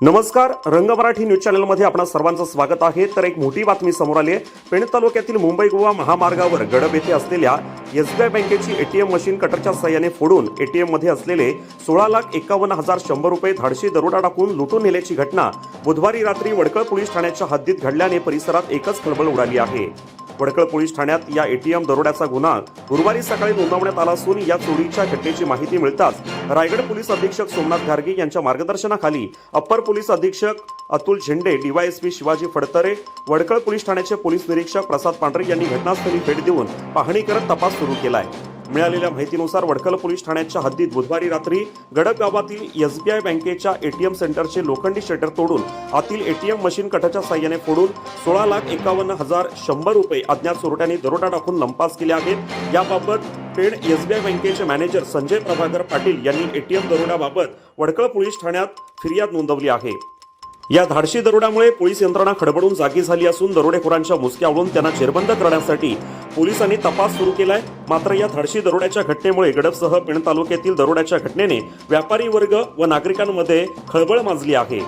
नमस्कार रंग मराठी न्यूज चॅनलमध्ये आपणा सर्वांचं स्वागत आहे. तर एक मोठी बातमी समोर आली आहे. पेण तालुक्यातील मुंबई गोवा महामार्गावर गडब येथे असलेल्या एस बी आय बँकेची एटीएम मशीन कटरच्या सहाय्याने फोडून एटीएममध्ये असलेले सोळा लाख एकावन्न हजार शंभर रुपये धाडशी दरोडा टाकून लुटून नेल्याची घटना बुधवारी रात्री वडकळ पोलीस ठाण्याच्या हद्दीत घडल्याने परिसरात एकच खळबळ उडाली आहे. वडकळ पोलीस ठाण्यात या एटीएम दरोड्याचा गुन्हा गुरुवारी सकाळी नोंदवण्यात आला असून या चोरीच्या घटनेची माहिती मिळताच रायगड पोलीस अधीक्षक सोमनाथ घारगे यांच्या मार्गदर्शनाखाली अप्पर पोलीस अधीक्षक अतुल झेंडे डीवायएसपी शिवाजी फडतरे वडकळ पोलीस ठाण्याचे पोलीस निरीक्षक प्रसाद पांढरे यांनी घटनास्थळी भेट देऊन पाहणी करत तपास सुरू केला आहे मिळालेल्या माहितीनुसार वडकल पोलीस ठाण्याच्या हद्दीत बुधवारी रात्री गडक गावातील एसबीआय बँकेच्या एटीएम सेंटरचे लोखंडी शटर तोडून आतील एटीएम मशीन कटाच्या साह्याने फोडून सोळा लाख एकावन्न हजार शंभर रुपये अज्ञात चोरट्यांनी दरोडा टाकून लंपास केले आहेत. याबाबत पेण एसबीआय बँकेचे मॅनेजर संजय प्रभाकर पाटील यांनी एटीएम दरोड्याबाबत वडकळ पोलीस ठाण्यात फिर्याद नोंदवली आहे. या धाडशी दरोड्यामुळे पोलीस यंत्रणा खडबडून जागी झाली असून दरोडेखोरांच्या मुसक्या आवडून त्यांना जेरबंद करण्यासाठी पोलिसांनी तपास सुरू केलाय. मात्र या धडशी दरोड्याच्या घटनेमुळे गडपसह पेण तालुक्यातील दरोड्याच्या घटनेने व्यापारी वर्ग व नागरिकांमध्ये खळबळ माजली आहे.